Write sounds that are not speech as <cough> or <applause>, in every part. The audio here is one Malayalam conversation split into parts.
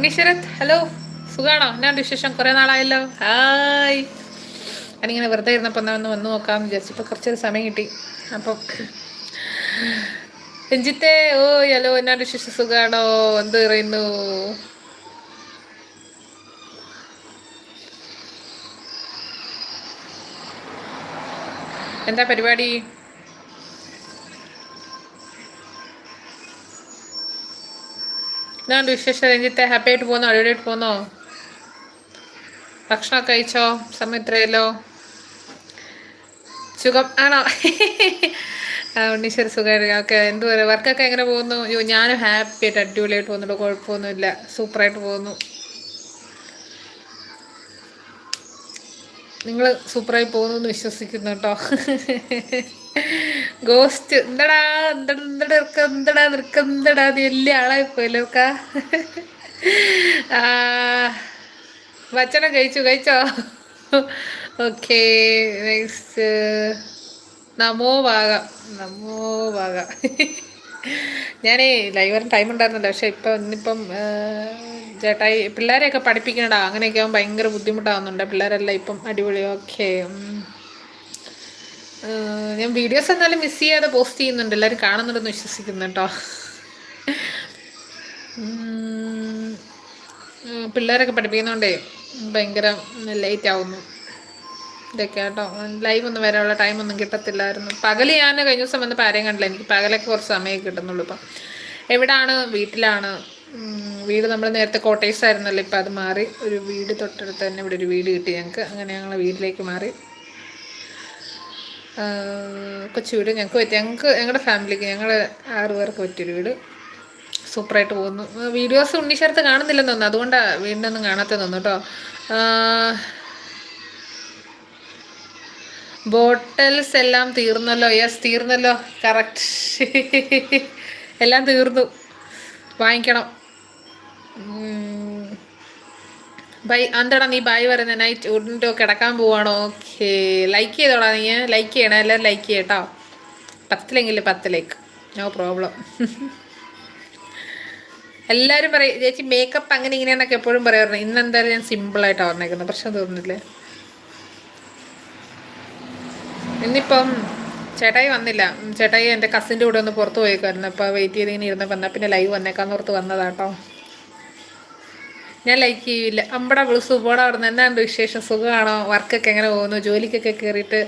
ഉണ്ണീശ്വരത് ഹലോ സുഖാണോ? ഞാൻ വിശേഷം? കുറേ നാളായല്ലോ. ഹായ് ഞാനിങ്ങനെ വെറുതെ ഇരുന്നപ്പോൾ ഒന്ന് വന്ന് നോക്കാമെന്ന് വിചാരിച്ചു ഇപ്പോൾ കുറച്ചൊരു സമയം കിട്ടി. അപ്പോൾ രഞ്ജിത്തെ ഓ ഹലോ. എന്നാ വിശേഷം? സുഖാണോ? എന്ത് പറയുന്നു? എന്താ പരിപാടി? എന്നാണ്ട് വിശേഷം രഞ്ജിത്തെ ഹാപ്പി ആയിട്ട് പോകുന്നോ അടിപൊളിയായിട്ട് പോകുന്നോ ഭക്ഷണമൊക്കെ കഴിച്ചോ സമയം എത്രയല്ലോ സുഖം ആണോ ആ ഉണ്ണീശ്വര സുഖമായിട്ട് ഓക്കെ എന്ത് വർക്കൊക്കെ എങ്ങനെ പോകുന്നു അയ്യോ ഞാനും ഹാപ്പി ആയിട്ട് അടിപൊളിയായിട്ട് പോകുന്നുണ്ട് കുഴപ്പമൊന്നുമില്ല സൂപ്പറായിട്ട് പോകുന്നു നിങ്ങൾ സൂപ്പറായി പോകുന്നു എന്ന് വിശ്വസിക്കുന്നു കേട്ടോ ഗോസ്റ്റ് എന്തടാ? എന്തടാ? എന്തടാ എന്തടാ? നീ വലിയ ആളായി പോയല്ലോ കാ. ഭക്ഷണം കഴിച്ചു? കഴിച്ചോ? Okay next. നമോ ഭാഗ നമോ ഭാഗ ഞാനേ ലൈവറിന് ടൈം ഉണ്ടായിരുന്നില്ല പക്ഷെ ഇപ്പം ഇന്നിപ്പം ചേട്ടായി പിള്ളേരെയൊക്കെ പഠിപ്പിക്കണടാ. അങ്ങനെയൊക്കെ ആകുമ്പോൾ ഭയങ്കര ബുദ്ധിമുട്ടാകുന്നുണ്ട് പിള്ളേരെല്ലാം ഇപ്പം അടിപൊളി. ഓക്കെ ഞാൻ വീഡിയോസ് എന്നാലും മിസ് ചെയ്യാതെ പോസ്റ്റ് ചെയ്യുന്നുണ്ട്. എല്ലാവരും കാണുന്നുണ്ടെന്ന് വിശ്വസിക്കുന്നു കേട്ടോ. പിള്ളേരൊക്കെ പഠിപ്പിക്കുന്നതുകൊണ്ടേ ഭയങ്കര ലേറ്റ് ആവുന്നു. ഇതൊക്കെ കേട്ടോ. ലൈവ് ഒന്നും വരാനുള്ള ടൈമൊന്നും കിട്ടത്തില്ലായിരുന്നു. പകൽ ഞാൻ കഴിഞ്ഞ ദിവസം വന്നപ്പോൾ ആരെയും കണ്ടില്ല. എനിക്ക് പകലൊക്കെ കുറച്ച് സമയം കിട്ടുന്നുള്ളൂ ഇപ്പം. എവിടാണ്? വീട്ടിലാണ്. വീട് നമ്മൾ നേരത്തെ കോട്ടേഴ്സ് ആയിരുന്നല്ലോ ഇപ്പം അത് മാറി. ഒരു വീട് തൊട്ടടുത്ത് തന്നെ ഇവിടെ ഒരു വീട് കിട്ടി ഞങ്ങൾക്ക്. അങ്ങനെ ഞങ്ങൾ വീട്ടിലേക്ക് മാറി. കൊച്ചു വീട് ഞങ്ങൾക്ക് പറ്റി. ഞങ്ങൾക്ക് ഞങ്ങളുടെ ഫാമിലിക്ക് ഞങ്ങൾ ആറ് പേർക്ക് പറ്റിയൊരു വീട്. സൂപ്പറായിട്ട് പോകുന്നു. വീഡിയോസ് ഉണ്ണിശരത്ത് കാണുന്നില്ലെന്ന് തോന്നുന്നു. അതുകൊണ്ടാണ് വീടിനൊന്നും കാണാത്ത തോന്നുന്നു കേട്ടോ ബോട്ടൽസ് എല്ലാം തീർന്നല്ലോ. യെസ് തീർന്നല്ലോ. കറക്റ്റ് എല്ലാം തീർന്നു. വാങ്ങിക്കണം. ബൈ എന്താടാ നീ ബൈ പറയുന്നത് നൈറ്റ് ഉടനെ കിടക്കാൻ പോവാണോ. ഓക്കെ. ലൈക്ക് ചെയ്തോടാ നീ. ലൈക്ക് ചെയ്യണം. എല്ലാവരും ലൈക്ക് ചെയ്യട്ടോ. പത്തിലെങ്കിൽ പത്തിലേക്ക്. നോ പ്രോബ്ലം <laughs> എല്ലാവരും പറയും ചേച്ചി മേക്കപ്പ് അങ്ങനെ ഇങ്ങനെയാണെന്നൊക്കെ എപ്പോഴും പറയാറുണ്ട്. ഇന്ന് എന്തായാലും ഞാൻ സിമ്പിളായിട്ടാണ് പറഞ്ഞേക്കുന്നത്. പ്രശ്നം തോന്നുന്നില്ലേ? ഇന്നിപ്പം ചേട്ടായി വന്നില്ല. ചേട്ടായി എന്റെ കസിന്റെ കൂടെ ഒന്ന് പുറത്ത് പോയേക്കായിരുന്നു അപ്പോൾ വെയിറ്റ് ചെയ്ത് ഇങ്ങനെ ഇരുന്ന് വന്നാൽ പിന്നെ ലൈവ് വന്നേക്കാന്ന് ഓർത്ത് വന്നതാട്ടോ. ഞാൻ ലൈക്ക് ചെയ്യില്ല അമ്പട വിളിച്ചു പോടാ അവിടെ നിന്ന് എന്നാണ്ട് വിശേഷം സുഖമാണോ വർക്കൊക്കെ എങ്ങനെ പോകുന്നു? ജോലിക്കൊക്കെ കയറിയിട്ട്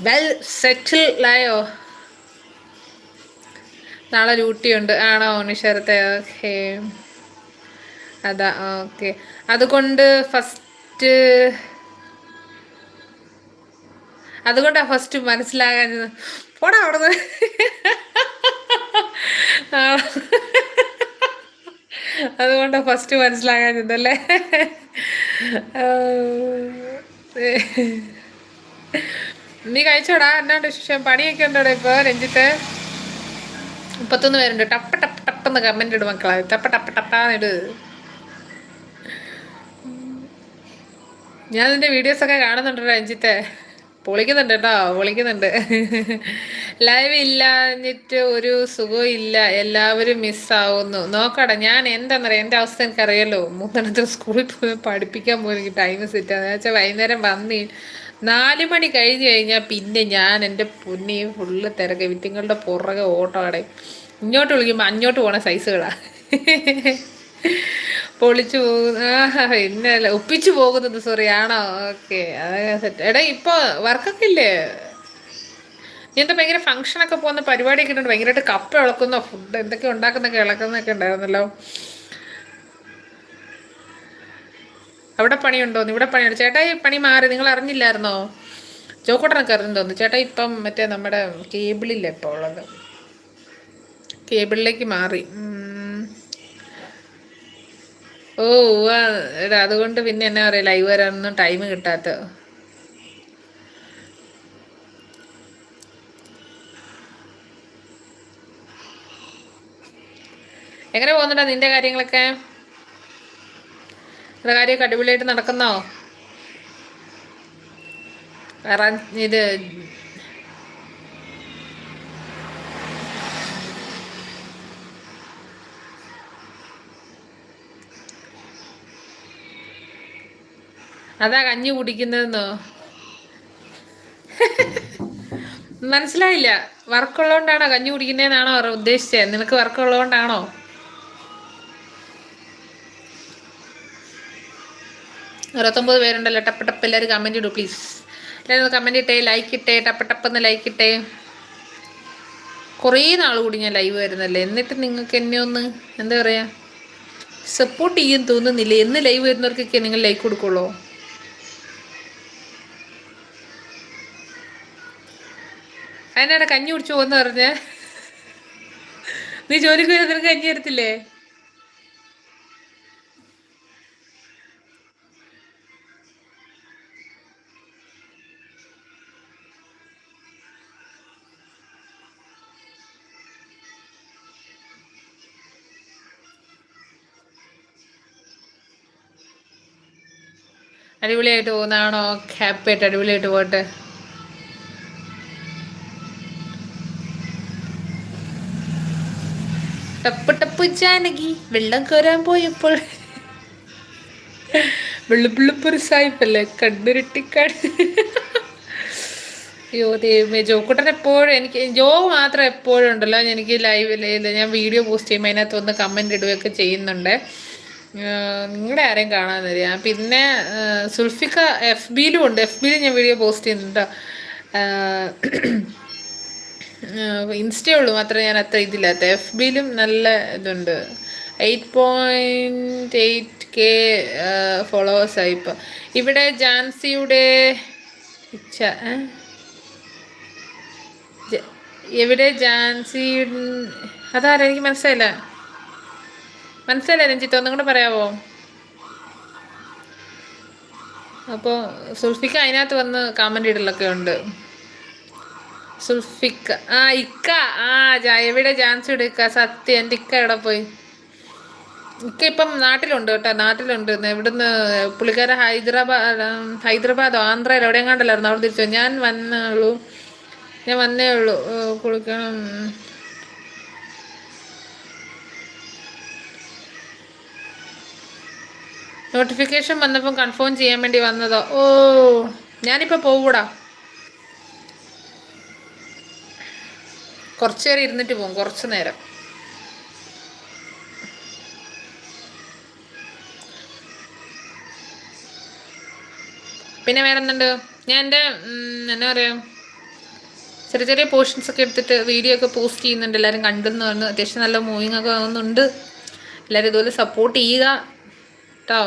വെൽ സെറ്റിൽ ആയോ? നാളെ ഡ്യൂട്ടിയുണ്ട് ആണോ നിഷേരത്തെ ഓക്കെ അതാ ഓക്കെ അതുകൊണ്ട് ഫസ്റ്റ് അതുകൊണ്ടാണ് ഫസ്റ്റ് മനസ്സിലാകാൻ പോടാ അവിടെ <laughs> അതുകൊണ്ടാണ് ഫസ്റ്റ് മനസ്സിലാകാഞ്ഞതല്ലേ? നീ കഴിച്ചോടാ. എന്നാണ്ട് വിശേഷം? പണിയൊക്കെ ഉണ്ടോടാ ഇപ്പോൾ രഞ്ജിത്ത്? മുപ്പത്തൊന്ന് പേരുണ്ട്. ടപ്പ ടപ്പ ടപ്പെന്ന് കമന്റ് ഇടും മക്കളെ. ടപ്പ ടപ്പ ടപ്പാന്നിട് ഞാൻ നിന്റെ വീഡിയോസൊക്കെ കാണുന്നുണ്ടോ രഞ്ജിത്തെ. പൊളിക്കുന്നുണ്ട് കേട്ടോ പൊളിക്കുന്നുണ്ട്. ലൈവ് ഇല്ലാഞ്ഞിട്ട് ഒരു സുഖമില്ല ഇല്ല എല്ലാവരും മിസ്സാവുന്നു നോക്കട ഞാൻ എന്താണെന്നറിയാം എന്റെ അവസ്ഥ എനിക്കറിയാലോ. മൂന്നെണ്ണത്തിൽ സ്കൂളിൽ പോയി പഠിപ്പിക്കാൻ എനിക്ക് ടൈം സെറ്റ് എന്ന് വെച്ചാൽ വൈകുന്നേരം വന്നി നാല് മണി കഴിഞ്ഞ് കഴിഞ്ഞാൽ പിന്നെ ഞാൻ എന്റെ പൊന്നി ഫുള്ള് തിരക്ക്. വിറ്റിങ്ങളുടെ പുറകെ ഓട്ടോ അടയും ഇങ്ങോട്ട് വിളിക്കുമ്പോൾ അങ്ങോട്ട് പോണ സൈസുകളാണ് പൊളിച്ചു പോകുന്ന പിന്നല്ല. ഒപ്പിച്ചു പോകുന്നത് സോറി ആണോ? ഓക്കെ സെറ്റ് എടാ ഇപ്പൊ വർക്കൊക്കെ ഇല്ലേ? എന്താ ഭയങ്കര ഫംഗ്ഷനൊക്കെ പോകുന്ന പരിപാടിയൊക്കെ ഉണ്ട്? ഭയങ്കരമായിട്ട് കപ്പ ഇളക്കുന്ന? ഫുഡ് എന്തൊക്കെ ഉണ്ടാക്കുന്നൊക്കെ ഇളക്കുന്നൊക്കെ ഉണ്ടായിരുന്നല്ലോ. അവിടെ പണിയുണ്ടോ? ഇവിടെ പണിയുണ്ട്. ചേട്ടാ ഈ പണി മാറി. നിങ്ങൾ അറിഞ്ഞില്ലായിരുന്നോ? ചോക്കോട്ടനൊക്കെ അറിഞ്ഞു ചേട്ടാ ഇപ്പം മറ്റേ നമ്മുടെ കേബിളില്ല ഇപ്പോൾ ഉള്ളത്? കേബിളിലേക്ക് മാറി. ഓ എടാ അതുകൊണ്ട് പിന്നെ എന്നാ പറയാ ലൈവ് വരാനൊന്നും ടൈം കിട്ടാത്ത. എങ്ങനെ പോകുന്നുണ്ടോ നിന്റെ കാര്യങ്ങളൊക്കെ? നിന്റെ കാര്യമൊക്കെ അടിപൊളിയായിട്ട് നടക്കുന്നോ? ഇത് അതാ കഞ്ഞി കുടിക്കുന്നതെന്നോ? മനസ്സിലായില്ല. വർക്കുള്ളതുകൊണ്ടാണോ കഞ്ഞി കുടിക്കുന്നതെന്നാണോ ഉദ്ദേശിച്ചത്? നിനക്ക് വർക്കുള്ളതുകൊണ്ടാണോ? അറുപത്തൊമ്പത് പേരുണ്ടല്ലോ. ടപ്പ് ടപ്പ് എല്ലാവരും കമന്റ് ഇടൂ പ്ലീസ് എല്ലാവരും കമന്റ് ഇട്ടേ ലൈക്ക് ഇട്ടേ ടപ്പ് ടപ്പെന്ന് ലൈക്ക് ഇട്ടേ. കുറേ നാൾ കൂടി ഞാൻ ലൈവ് വരുന്നല്ലേ? എന്നിട്ട് നിങ്ങൾക്ക് എന്നെ ഒന്ന് എന്താ പറയുക സപ്പോർട്ട് ചെയ്യാൻ തോന്നുന്നില്ല? എന്ന് ലൈവ് വരുന്നവർക്കൊക്കെ നിങ്ങൾ ലൈക്ക് കൊടുക്കുള്ളൂ. അതിനാടെ കഞ്ഞി കുടിച്ചു പോകുന്ന പറഞ്ഞ? നീ ജോലിക്ക് പോയി നിനക്ക് കഞ്ഞി തരത്തില്ലേ? അടിപൊളിയായിട്ട് പോകുന്നതാണോ? ഹാപ്പി ആയിട്ട് അടിപൊളിയായിട്ട് പോട്ടെ ടപ്പ് ടപ്പ് ജാനകി വെള്ളം കോരാൻ പോയപ്പോൾ. വെള്ളുപ്പിള്ളിപ്പൊരു സായിപ്പല്ലേ കണ്ണുരുട്ടിക്കാട് അയ്യോ ദൈവമേ ജോക്കുട്ടൻ എപ്പോഴും എനിക്ക് ജോ മാത്രം എപ്പോഴും ഉണ്ടല്ലോ എനിക്ക് ലൈവിൽ ഞാൻ വീഡിയോ പോസ്റ്റ് ചെയ്യുമ്പോൾ അതിനകത്ത് വന്ന് കമന്റ് ഇടുകയൊക്കെ ചെയ്യുന്നുണ്ട്. നിങ്ങളുടെ ആരെയും കാണാൻ തരിക പിന്നെ സുൽഫിക്ക എഫ് ബിയിലും ഉണ്ട്. എഫ് ബിയിലും ഞാൻ വീഡിയോ പോസ്റ്റ് ചെയ്യുന്നുണ്ട് ഇൻസ്റ്റേ ഉള്ളൂ മാത്രമേ ഞാൻ അത്ര ഇതില്ലാത്ത. എഫ് ബിയിലും നല്ല ഇതുണ്ട്. എയ്റ്റ് പോയിന്റ് എയ്റ്റ് കെ ഫോളോവേഴ്സായി ഇപ്പം. ഇവിടെ ജാൻസിയുടെ ഇച്ഛ എവിടെ ജാൻസി അതാരാ? എനിക്ക് മനസ്സിലായില്ല. മനസ്സിലായില്ല രഞ്ജിത്ത് ഒന്നും കൂടെ പറയാവോ? അപ്പോൾ സുൽഫിക്ക് അതിനകത്ത് വന്ന് കമന്റ് ഇടലൊക്കെ ഉണ്ട്. സുൽഫിക്ക. ആ ഇക്ക. ആ എവിടെ ചാൻസ് എടുക്ക? സത്യം എന്റെ ഇക്ക എവിടെ പോയി? ഇക്ക ഇപ്പം നാട്ടിലുണ്ട് കേട്ടോ നാട്ടിലുണ്ട്. ഇവിടുന്ന് പുള്ളിക്കാരെ ഹൈദരാബാദ് ഹൈദരാബാദോ ആന്ധ്രയിലോ എവിടെയും കണ്ടല്ലായിരുന്നു അവിടെ തിരിച്ചു ഞാൻ വന്നേ ഉള്ളൂ ഞാൻ വന്നേ ഉള്ളൂ കുളിക്കണം നോട്ടിഫിക്കേഷൻ വന്നപ്പം കൺഫേം ചെയ്യാൻ വേണ്ടി വന്നതോ. ഓ ഞാനിപ്പോൾ പോവൂടാ. കുറച്ച് നേരം ഇരുന്നിട്ട് പോകും കുറച്ച് നേരം. പിന്നെ വേറെ എന്തുണ്ട് ഞാൻ എന്റെ എന്നാ പറയുക ചെറിയ ചെറിയ പോർഷൻസ് ഒക്കെ എടുത്തിട്ട് വീഡിയോ ഒക്കെ പോസ്റ്റ് ചെയ്യുന്നുണ്ട്. എല്ലാവരും കണ്ടെന്ന് പറഞ്ഞു. അത്യാവശ്യം നല്ല മൂവിങ് ഒക്കെ ആവുന്നുണ്ട്. എല്ലാവരും ഇതുപോലെ സപ്പോർട്ട് ചെയ്യുക കേട്ടോ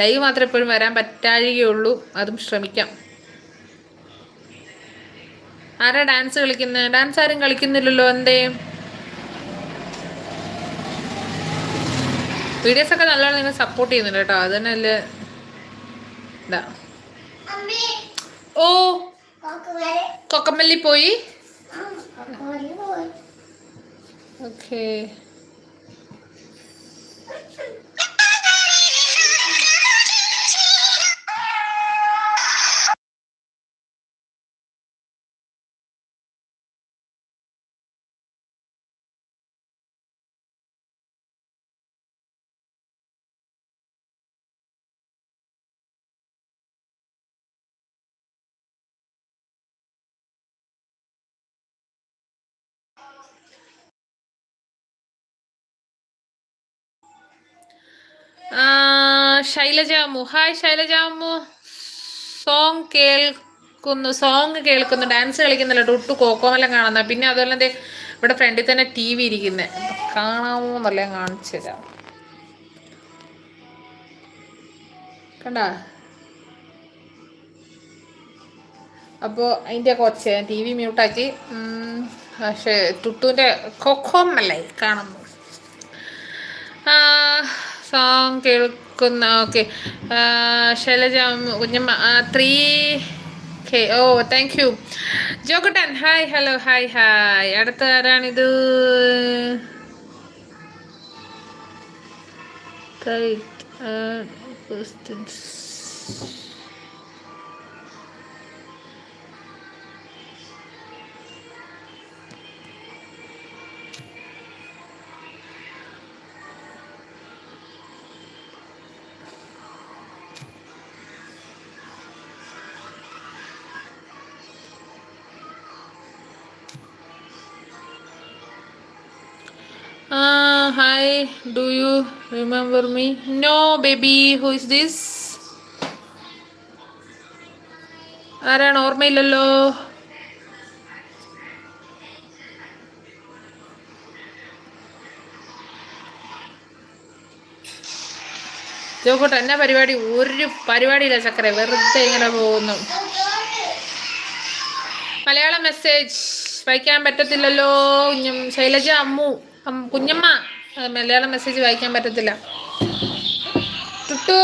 ലൈവ് മാത്രമേ എപ്പോഴും വരാൻ പറ്റാഴികയുള്ളൂ. അതും ശ്രമിക്കാം. ആരാ ഡാൻസ് കളിക്കുന്നത് ഡാൻസ് ആരും കളിക്കുന്നില്ലല്ലോ എന്തേ? വീഡിയോസ് ഒക്കെ നല്ലോണം നിങ്ങൾ സപ്പോർട്ട് ചെയ്യുന്നുണ്ട് കേട്ടോ. അത് തന്നെ അല്ലേ ഇതാ. ഓ. കൊക്കമല്ലി. പോയി? ഓക്കേ ശൈലജാമു ഹായ് ശൈലജാമു സോങ് കേൾക്കുന്നു സോങ് കേൾക്കുന്നു ഡാൻസ് കളിക്കുന്നില്ല ടൊട്ടു കോക്കോമെല്ലാം കാണുന്ന. പിന്നെ അതുപോലെ എന്തേ ഇവിടെ ഫ്രണ്ടിൽ തന്നെ ടി വി ഇരിക്കുന്നത് കാണാമോ എന്നല്ല കാണിച്ചു തരാം. കണ്ട? അപ്പോൾ അതിന്റെ കുറച്ച് ടി വി മ്യൂട്ടാക്കി പക്ഷേ ടുട്ടുവിന്റെ കൊക്കോമല്ലേ കാണുന്നു സോങ് കേൾക്കുന്ന ഓക്കെ ശൈലജ കുഞ്ഞമ്മ three K oh thank you Jokuttan hi hello hi hi അടുത്ത ആരാണിത്? Questions hi do you remember me no baby who is this ആരാണ്? ഓർമ്മയില്ലല്ലോ. ചോക്കോട്ടെ എന്നാ പരിപാടി? ഒരു പരിപാടിയില്ല ചക്കര. വെറുതെ ഇങ്ങനെ പോകുന്നു. മലയാളം മെസ്സേജ് വായിക്കാൻ പറ്റത്തില്ലല്ലോ. ശൈലജ അമ്മു. കുഞ്ഞമ്മ. മലയാളം മെസ്സേജ് വായിക്കാൻ പറ്റത്തില്ല. ടുട്ടു.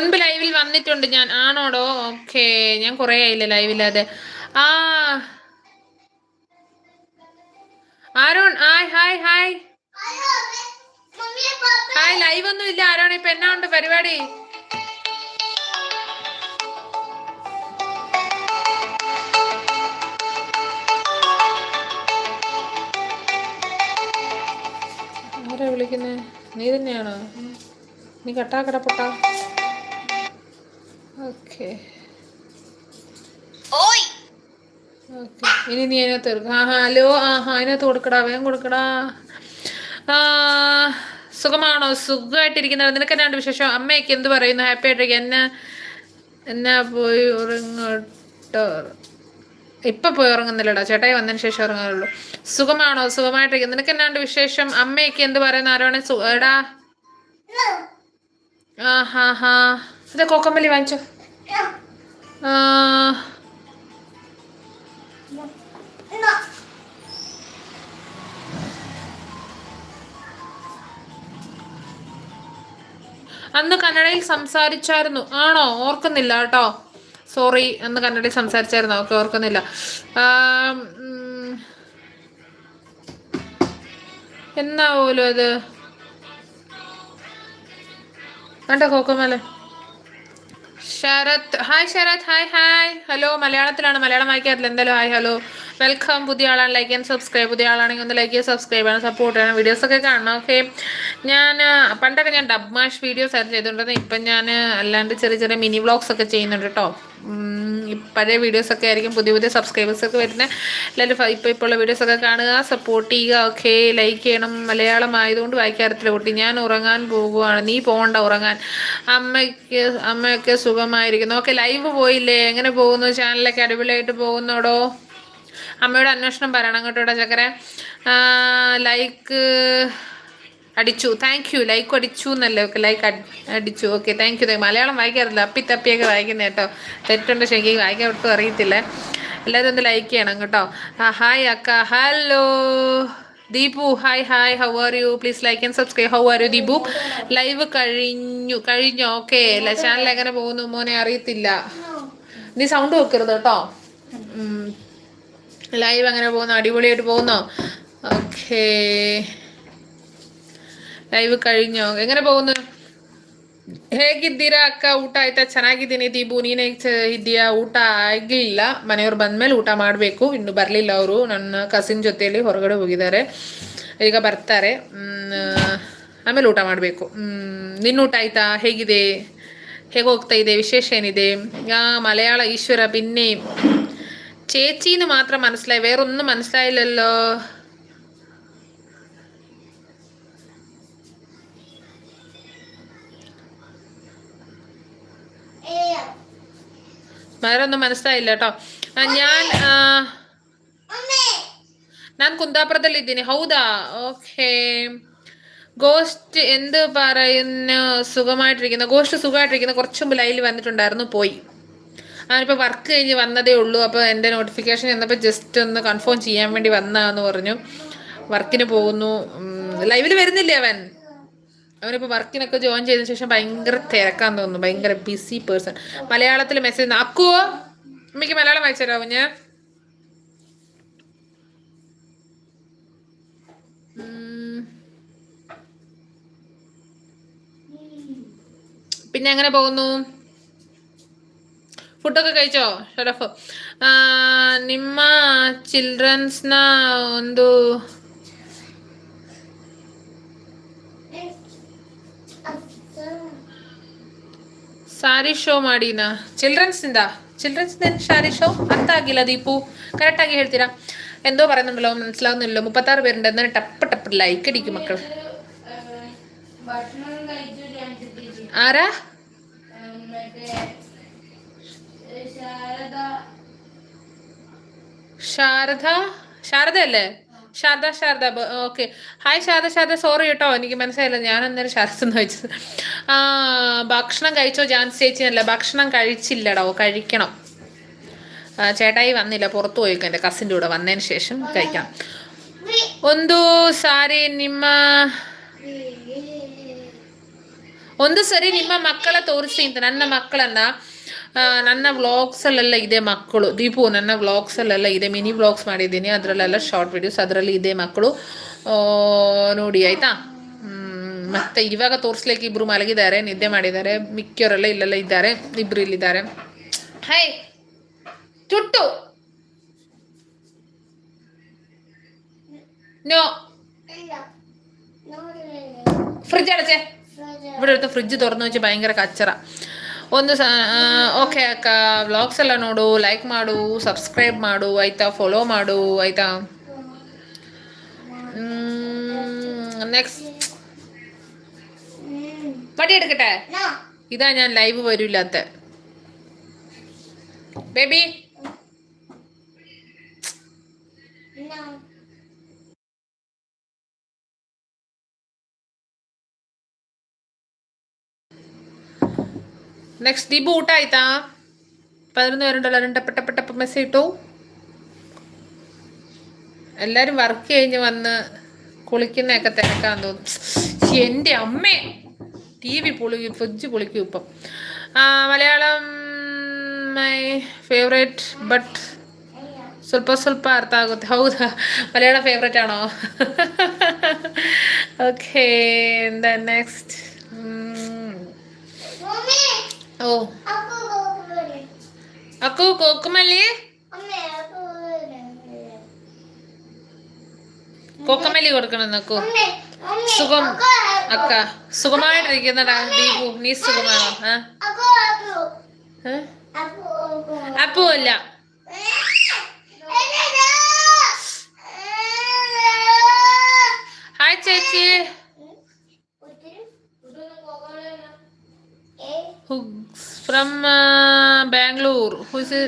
മുൻപ് ലൈവിൽ വന്നിട്ടുണ്ട് ഞാൻ. ആണോടോ? ഓക്കെ ഞാൻ കുറേ ആയില്ല ലൈവില്ലാതെ ആ. Aaron hi hi hi. Hi live ഒന്നും ഇല്ല. ആരോൺ ഇപ്പൊ? എന്നാ ഉണ്ട് പരിപാടി? ആരാ വിളിക്കുന്നേ? നീ തന്നെയാണോ? നീ കട്ടാ കടപ്പൊട്ടാ ഓക്കെ. ഓയ്! ഓക്കെ. ഇനി നീ അതിനകത്ത് എടുക്ക ആ ഹലോ ആ ഹാ അതിനകത്ത് കൊടുക്കടാ വേഗം കൊടുക്കടാ. സുഖമാണോ? സുഖമായിട്ടിരിക്കുന്നവർ നിനക്ക് എന്നാണ്ട് വിശേഷം? അമ്മയൊക്കെ എന്ത് പറയുന്നു? ഹാപ്പി ആയിട്ടിരിക്കുക എന്നെ എന്നാ പോയി ഉറങ്ങട്ടോ? ഇപ്പൊ പോയി ഉറങ്ങുന്നില്ലടാ. ചേട്ടായി വന്നതിന് ശേഷം ഉറങ്ങുള്ളൂ സുഖമാണോ? സുഖമായിട്ടിരിക്കുന്നു നിനക്ക് എന്നാണ്ട് വിശേഷം? അമ്മയൊക്കെ എന്ത് പറയുന്നു? ആരോണെ? എടാ. ആ ഹാ ഹാ. ഇത് കോക്കമ്പലി വാങ്ങിച്ചോ. അന്ന് കന്നഡയിൽ സംസാരിച്ചായിരുന്നു. ആണോ? ഓർക്കുന്നില്ല കേട്ടോ. സോറി അന്ന് കന്നഡയിൽ സംസാരിച്ചായിരുന്നു. ഓക്കെ ഓർക്കുന്നില്ല. എന്നാ പോലും അത്? കണ്ടോ കോക്കമല Sharath hi Sharath hi hi hello മലയാളത്തിലാണ്. മലയാളം വായിക്കാറില്ല എന്തായാലും ഹായ് ഹലോ വെൽക്കം പുതിയ ആളാണ് ലൈക്ക് ആൻഡ് സബ്സ്ക്രൈബ് പുതിയ ആളാണെങ്കിൽ ഒന്ന് ലൈക്ക് ചെയ്യാൻ സബ്സ്ക്രൈബ് ചെയ്യണം സപ്പോർട്ട് ചെയ്യണം. വീഡിയോസൊക്കെ കാണണം ഓക്കെ ഞാൻ പണ്ടൊക്കെ ഞാൻ ഡബ് മാഷ് വീഡിയോസ് ആയിരുന്നു ചെയ്തുകൊണ്ടിരുന്നത്. ഇപ്പം ഞാൻ അല്ലാണ്ട് ചെറിയ ചെറിയ മിനി വ്ളോഗ്സ് ഒക്കെ ചെയ്യുന്നുണ്ട് കേട്ടോ പഴയ വീഡിയോസൊക്കെ ആയിരിക്കും പുതിയ പുതിയ സബ്സ്ക്രൈബേഴ്സൊക്കെ വരുന്നത് എല്ലാവരും ഇപ്പോൾ ഇപ്പോൾ ഉള്ള വീഡിയോസൊക്കെ കാണുക സപ്പോർട്ട് ചെയ്യുക ഓക്കെ ലൈക്ക് ചെയ്യണം. മലയാളം ആയതുകൊണ്ട് വായിക്കാറില്ല കുട്ടി. ഞാൻ ഉറങ്ങാൻ പോകുവാണ്. നീ പോകണ്ട ഉറങ്ങാൻ. അമ്മയ്ക്ക് അമ്മയൊക്കെ സുഖമായിരിക്കുന്നു. ഓക്കെ ലൈവ് പോയില്ലേ? എങ്ങനെ പോകുന്നു? ചാനലൊക്കെ അടിപൊളിയായിട്ട് പോകുന്നോടോ? അമ്മയോട് അന്വേഷണം പറയണം കേട്ടോ ചക്കരെ. ലൈക്ക് അടിച്ചു. താങ്ക് യു ലൈക്ക് അടിച്ചു എന്നല്ലേ? ഓക്കെ ലൈക്ക് അടിച്ചു. ഓക്കെ താങ്ക് യു മലയാളം വായിക്കാറില്ല. അപ്പി തപ്പിയൊക്കെ വായിക്കുന്നത് കേട്ടോ. തെറ്റുണ്ട് ശരിക്കും വായിക്കാൻ ഒട്ടും അറിയത്തില്ല. എല്ലാവരും ഒന്ന് ലൈക്ക് ചെയ്യണം കേട്ടോ. ഹായ് അക്ക. Hello Deepu hi hi how are you please like and subscribe how are you Deepu? Live കഴിഞ്ഞു. കഴിഞ്ഞു? ഓക്കെ ചാനൽ എങ്ങനെ പോകുന്നു? മോനെ അറിയത്തില്ല. നീ സൗണ്ട് വെക്കരുത് കേട്ടോ. ലൈവ് അങ്ങനെ പോകുന്നു? അടിപൊളിയായിട്ട് പോകുന്നോ? Okay live കഴിഞ്ഞೋ? ಹೆಂಗನೆ പോകുന്നു? ಹೇಗಿದ್ದೀರಾ ಅಕ್ಕ ಊಟ ಆಯ್ತಾ ಚೆನ್ನಾಗಿದ್ದೀನಿ ದೀಪು ನೀನೇ ಇದೆಯಾ ಊಟ ಆಗಿಲ್ಲ ಮನೆಯವ್ರು ಬಂದ್ಮೇಲೆ ಊಟ ಮಾಡಬೇಕು ಇನ್ನು ಬರಲಿಲ್ಲ ಅವರು ನನ್ನ ಕಸಿನ್ ಜೊತೆಯಲ್ಲಿ ಹೊರಗಡೆ ಹೋಗಿದ್ದಾರೆ ಈಗ ಬರ್ತಾರೆ ಆಮೇಲೆ ಊಟ ಮಾಡಬೇಕು ನಿನ್ನ ಊಟ ಆಯ್ತಾ ಹೇಗಿದೆ ಹೇಗೆ ಹೋಗ್ತಾ ಇದೆ ವಿಶೇಷ ಏನಿದೆ ಮಲಯಾಳ ಈಶ್ವರ ಭಿನ್ನೆ ചേച്ചിന്ന് മാത്രം മനസ്സിലായി. വേറൊന്നും മനസ്സിലായില്ലല്ലോ. വേറൊന്നും മനസ്സിലായില്ല കേട്ടോ ഞാൻ ഞാൻ കുന്താപുരത്തിൽ ഹൗദാ ഓക്കേ. ഗോസ്റ്റ് എന്ത് പറയുന്നു? സുഖമായിട്ടിരിക്കുന്നു. ഗോസ്റ്റ് സുഖമായിട്ടിരിക്കുന്നു. കുറച്ചുമ്പോൾ മുമ്പ് വന്നിട്ടുണ്ടായിരുന്നു. പോയി. ഞാനിപ്പോൾ വർക്ക് കഴിഞ്ഞ് വന്നതേ ഉള്ളൂ. അപ്പോൾ എന്റെ നോട്ടിഫിക്കേഷൻ എന്നപ്പോൾ ജസ്റ്റ് ഒന്ന് കൺഫേം ചെയ്യാൻ വേണ്ടി വന്നതെന്ന് പറഞ്ഞു. വർക്കിന് പോകുന്നു. ലൈവിൽ വരുന്നില്ലേ അവൻ? അവനിപ്പോൾ വർക്കിനൊക്കെ ജോയിൻ ചെയ്തതിന് ശേഷം ഭയങ്കര തിരക്കാന്ന് തോന്നുന്നു. ഭയങ്കര ബിസി പേഴ്സൺ മലയാളത്തിൽ മെസ്സേജ് ആക്കുവോ അമ്മയ്ക്ക് മലയാളം വായിച്ചു തരാമോ ഞാൻ? പിന്നെ എങ്ങനെ പോകുന്നു? ಫುಡ್ಡೊക്കെ ಕೈಚೋ ಶರಫ್ ನಿಮ್ಮ ಚಿಲ್ಡ್ರನ್ಸ್ನ ಒಂದು ಸಾರಿ ಶೋ ಮಾಡಿನ ಚಿಲ್ಡ್ರನ್ಸ್ನಿಂದ ചിൽഡ്രൻസ് ദെൻ സാരി ഷോ? അർത്താകില്ല ദീപു. കറക്റ്റ് കറക്റ്റാക്കി ഹെഴ്ത്തിരാ എന്തോ പറയുന്നുണ്ടല്ലോ മനസ്സിലാവുന്നില്ലല്ലോ. മുപ്പത്താറ് പേരുണ്ട്. എന്നാൽ ടപ്പ് ടപ്പ് ലൈക്ക് അടിക്കും മക്കൾ ആരാ? ശാരദ ശാരദ ശാരദ അല്ലേ Sharada Sharada okay hi Sharada Sharada sorry കേട്ടോ എനിക്ക് മനസ്സിലായില്ല ഞാൻ അന്നേരം ശാരദ എന്ന് വെച്ചത് ആ ഭക്ഷണം കഴിച്ചോ ജാൻസ് ചേച്ചി അല്ല ഭക്ഷണം കഴിച്ചില്ലടോ കഴിക്കണം ആ, ചേട്ടായി വന്നില്ല പുറത്തു പോയിക്കും എൻ്റെ കസിൻ്റെ കൂടെ വന്നതിന് ശേഷം കഴിക്കാം ಒಂದು ಸಾರಿ ನಿಮ್ಮ ಒಂದು ಸರಿ ನಿಮ್ಮ ಮಕ್ಕಳ ತೋರಿಸಿ ಅಂತ ನನ್ನ ಮಕ್ಕಳನ್ನ ಆ, ನನ್ನ ವ್ಲಾಗ್ಸಲ್ಲೆಲ್ಲ ಇದೆ ಮಕ್ಕಳು ದೀಪು ನನ್ನ ವ್ಲಾಗ್ಸಲ್ಲೆಲ್ಲ ಇದೆ ಮಿನಿ ವ್ಲಾಗ್ಸ್ ಮಾಡಿದ್ದೀನಿ ಅದರಲ್ಲೆಲ್ಲ ಶಾರ್ಟ್ ವಿಡಿಯೋಸ್ ಅದರಲ್ಲಿ ಇದೆ ಮಕ್ಕಳು ಆ, ನೋಡಿ ಆಯಿತಾ ಮತ್ತೆ ಇವಾಗ ತೋರಿಸ್ಲಿಕ್ಕೆ ಇಬ್ರು ಮಲಗಿದ್ದಾರೆ ನಿದ್ದೆ ಮಾಡಿದ್ದಾರೆ ಮಿಕ್ಕಿಯವರೆಲ್ಲ ಇಲ್ಲೆಲ್ಲ ಇದ್ದಾರೆ ಇಬ್ರು ಇಲ್ಲಿದ್ದಾರೆ ಹಾಯ್ ಚುಟ್ಟು നോ ഫ്രിഡ്ജ് അടച്ചേ ഇവിടെ എടുത്ത് ഫ്രിഡ്ജ് തുറന്നു വെച്ച് ഭയങ്കര കച്ചറ ಒಂದು ಸ ಓಕೆ ಅಕ್ಕ ವ್ಲಾಗ್ಸ್ ಎಲ್ಲ ನೋಡು ಲೈಕ್ ಮಾಡು ಸಬ್ಸ್ಕ್ರೈಬ್ ಮಾಡು ಆಯ್ತಾ ಫಾಲೋ ಮಾಡು ಆಯ್ತಾ നെക്സ്റ്റ് മടി എടുക്കട്ടെ ഇതാ ഞാൻ ലൈവ് വരില്ലാത്ത ബേബി നെക്സ്റ്റ് ദീപു ಊಟ ಆಯ್ತಾ പതിനൊന്ന് പേരുണ്ടല്ലോ രണ്ട് ടപ്പ ടപ്പ ടപ്പ മെസ്സേജ് ഇട്ടു എല്ലാരും വർക്ക് കഴിഞ്ഞ് വന്ന് കുളിക്കുന്നതൊക്കെ തിരക്കാൻ തോന്നും ശ്ശി, എൻ്റെ അമ്മേ ടി വി പൊളി ഫ്രിഡ്ജ് പൊളിക്കും ഇപ്പം ആ, മലയാളം മൈ ಫೇವ್ರೇಟ್ ಬಟ್ ಸ್ವಲ್ಪ ಸ್ವಲ್ಪ ಅರ್ಥ ಆಗುತ್ತೆ ಹೌದಾ ಮಲಯಾಳ ಫೇವ್ರೇಟ್ ಆಣೋ <laughs> ಓಕೆ ನೆಕ್ಸ್ಟ್ ഓ. അക്കു കോക്കുമല്ലി? കോക്കമല്ലി കൊടുക്കണം അക്കു. സുഖം. അക്ക സുഖമായിട്ടിരിക്കുന്നടാ ദീപു. നീ സുഖമാണോ? അപ്പു അല്ല ഹായ് ചേച്ചി. From Bangalore. Who's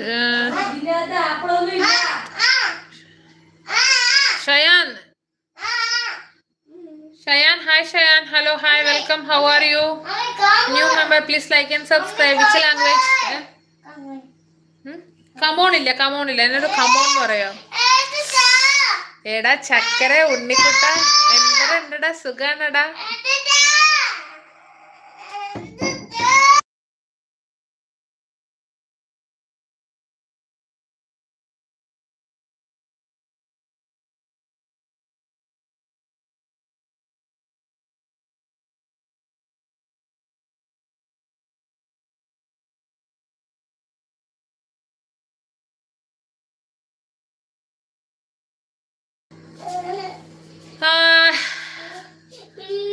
Shayan. Shayan hi Shayan. Hello hi welcome how are you new member please like and subscribe which language come on ഇല്ല കമോൺ ഇല്ല. എന്നോട് കമോൺ പറയാം? എടാ ചക്കര ഉണ്ണിക്കുട്ട എന്തരണ്ടടാ സുഖാണടാ.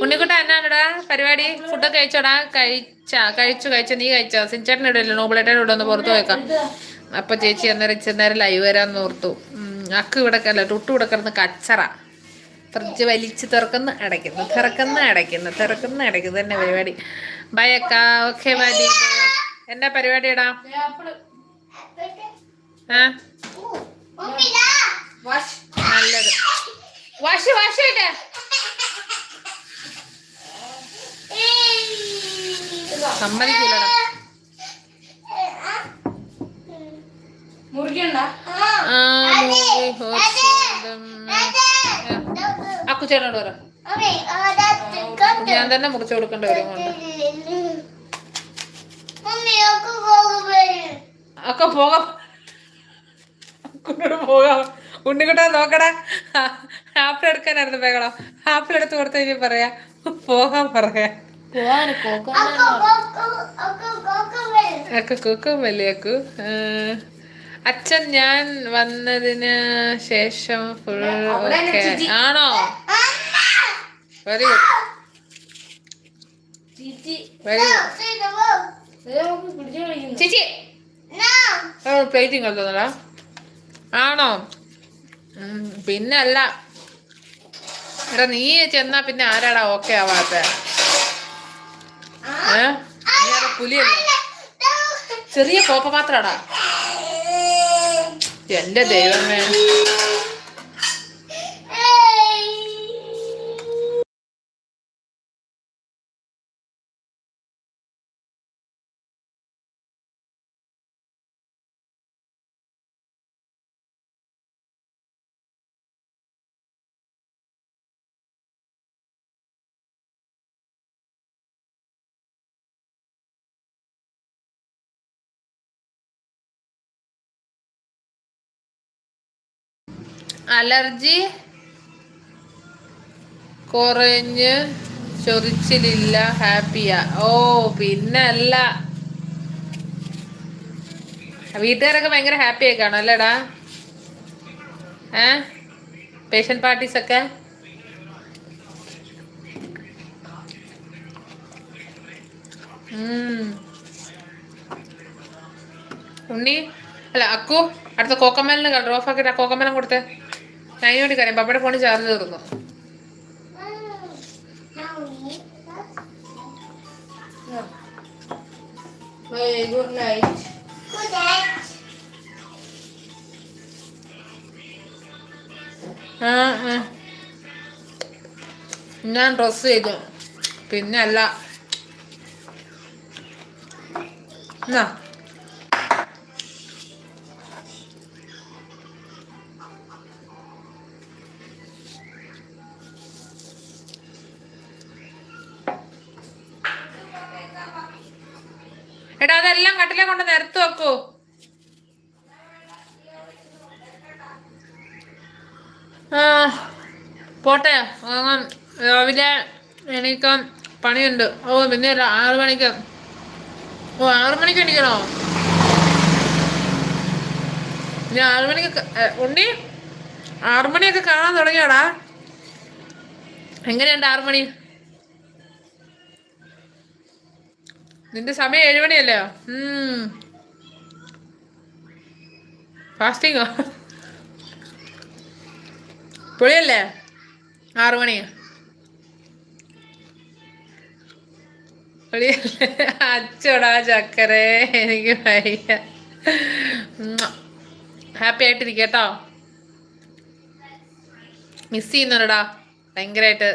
ഉണ്ണിക്കുട്ട എന്നാടാ പരിപാടി? ഫുഡൊക്കെ കഴിച്ചോടാ? കഴിച്ചാ? കഴിച്ചു കഴിച്ചു. നീ കഴിച്ചോ? സിൻചേട്ടൻ ഇടല്ലോ നോബിളേട്ടൻ ഇവിടെ ഒന്ന് പുറത്ത് വെക്കാം അപ്പൊ ചേച്ചി അന്നേരം ഇച്ചേരം ലൈവ് വരാന്ന് ഓർത്തു. അക്ക് ഇവിടെ അല്ല ടുട്ടു ഇവിടെ കിടന്ന് കച്ചറ. ഫ്രിഡ്ജ് വലിച്ച് തുറക്കുന്ന അടയ്ക്കുന്നു തുറക്കുന്ന അടയ്ക്കുന്നു തുറക്കുന്ന അടയ്ക്കുന്നു. തന്നെ പരിപാടി. ബൈ അക്ക. ഓക്കെ ബൈ എന്നാ പരിപാടിയടാ? ആ? അക്കുച്ചേട്ടനോട് വരാം. ഞാൻ തന്നെ മുറിച്ചു കൊടുക്കേണ്ട വരും അക്ക ഒക്കെ പോകാം. പോകാം. ഉണ്ണിക്കുട്ടാ നോക്കടാ. ആപ്പിൾ എടുക്കാനായിരുന്നു ബഹളം. ആപ്പിൾ എടുത്ത് കൊടുത്ത കഴിഞ്ഞാൽ പറയാ. പോകാൻ പറയാ. പോവാന് കോക്കോ അക്കു കുക്കും വലിയക്കു അച്ഛൻ ഞാൻ വന്നതിന് ശേഷം ഫുൾ ഓക്കെ. ആണോ? വെരി ഗുഡ് ചീച്ചി വെരി ഗുഡ് ഇത് നമുക്ക് പിടിച്ചു കളിക്കുന്നു ചേച്ചി പ്ലേറ്റിങ് കളിക്കുന്നുണ്ടോ ആണോ ഉം, പിന്നെ അല്ല എടാ നീ ചെന്നാ പിന്നെ ആരാടാ ഓക്കെ ആവാത്ത ഏ നീ ആരാ പുലിയല്ലേ ചെറിയ കോപ്പ മാത്രാടാ എന്റെ ദൈവമേ അലർജി കുറഞ്ഞ് ചൊറിച്ചിലില്ല ഹാപ്പിയാ. ഓ പിന്നല്ല. വീട്ടുകാരൊക്കെ ഭയങ്കര ഹാപ്പി ആയി കാണും അല്ലേടാ? ഏ? പേഷ്യൻ പാർട്ടീസ് ഒക്കെ. ഉണ്ണി. അല്ല അക്കു അടുത്ത കളർ ഓഫ് ആക്കിയിട്ട് ആ കോക്കമ്മലം കൊടുത്തേ. ഞാൻ വേണ്ടി കാര്യം പപ്പയുടെ ഫോണിൽ ചാർജ് തീർന്നു. Good night. ഞാൻ ഡ്രസ് ചെയ്തു. പിന്നെ അല്ല. എന്നാ എടാ അതെല്ലാം കട്ടിലെ കൊണ്ട് നിരത്ത് വെക്കൂ ആ പോട്ടെ അങ്ങ് രാവിലെ എണീക്കാൻ പണിയുണ്ട് ഓ പിന്നെ ആറു മണിക്ക്. ഓ ആറ് മണിക്ക് എണീക്കണോ? ഞാൻ ആറ് മണിക്ക് ഉണ്ണി ആറ് മണിയൊക്കെ കാണാൻ തുടങ്ങിയോടാ? എങ്ങനെയുണ്ട് ആറ് മണി? നിന്റെ സമയം ഏഴ് മണിയല്ലേ? ഫാസ്റ്റിങ്ങോ പൊളിയല്ലേ? ആറു മണി. അച്ചോടാ ചക്കരേ എനിക്ക് വയ്യ. ഹാപ്പി ആയിട്ടിരിക്കട്ടോ? കേട്ടോ മിസ് ചെയ്യുന്നുണ്ടടാ ഭയങ്കരമായിട്ട്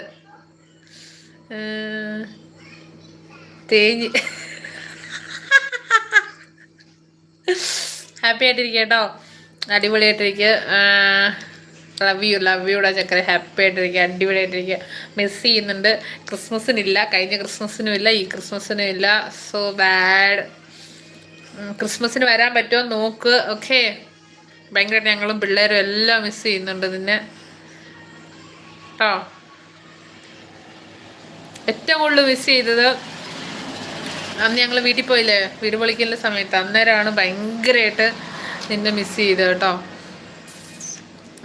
തേഞ്ഞ്. ഹാപ്പി ആയിട്ടിരിക്കട്ടോ? കേട്ടോ അടിപൊളിയായിട്ടിരിക്കുക ലവ് യു ലവ് യുടെ ചക്കര ഹാപ്പി ആയിട്ടിരിക്കുക അടിപൊളിയായിട്ടിരിക്കുക മിസ് ചെയ്യുന്നുണ്ട്. ക്രിസ്മസിനില്ല കഴിഞ്ഞ ക്രിസ്മസിനും ഇല്ല ഈ ക്രിസ്മസിനും ഇല്ല സോ ബാഡ് ക്രിസ്മസിന് വരാൻ പറ്റുമോ നോക്ക് ഓക്കെ ഭയങ്കരമായിട്ട് ഞങ്ങളും പിള്ളേരും എല്ലാം മിസ് ചെയ്യുന്നുണ്ട് നിന്നെ. കേട്ടോ ഏറ്റവും കൂടുതൽ മിസ് ചെയ്തത് അന്ന് ഞങ്ങൾ വീട്ടിൽ പോയില്ലേ? വീട് പൊളിക്കുന്ന സമയത്ത് അന്നേരമാണ് ഭയങ്കരമായിട്ട് നിന്നെ മിസ് ചെയ്തത് കേട്ടോ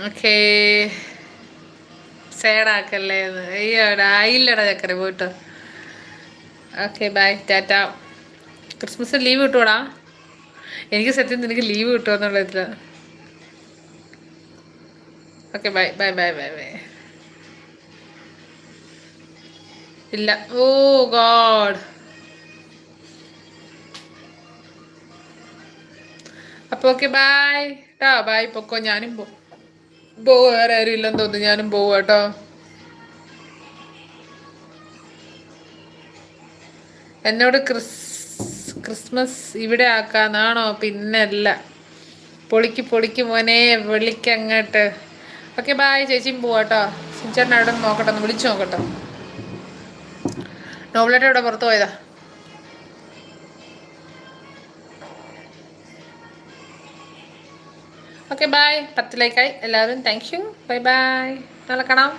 ഓക്കേ. സേഡാക്കല്ലേ എന്ന്. അയ്യോടാ ആയില്ലടാ ചക്കര പോയിട്ട്. Okay bye tata. Christmas leave കിട്ടുവാടാ? എനിക്ക് സത്യം നിനക്ക് ലീവ് കിട്ടുമെന്നുള്ള ഇതിൽ okay bye bye bye bye bye. ഇല്ല. Oh God. അപ്പൊ ഓക്കെ ബൈ. ടാ ബൈ പൊക്കോ. ഞാനും പോ പോ വേറെ ആരും ഇല്ലെന്ന് തോന്നുന്നു. ഞാനും പോവും കേട്ടോ എന്നോട് ക്രിസ് ക്രിസ്മസ് ഇവിടെ ആക്കാന്നാണോ? പിന്നല്ല. പൊളിക്ക് പൊളിക്ക് മോനെ വിളിക്കങ്ങോട്ട് ഓക്കെ ബായ് ചേച്ചിയും പോവാട്ടോ സിഞ്ചേട്ടൻ അവിടെ നോക്കട്ടെ ഒന്ന് വിളിച്ചു നോക്കട്ടോ. നോബിലേട്ടൻ ഇവിടെ പുറത്ത് പോയതാ? ഓക്കെ ബായ് പത്തിലേക്കായി എല്ലാവരും താങ്ക് യു ബൈ ബൈ നാളെ കാണാം.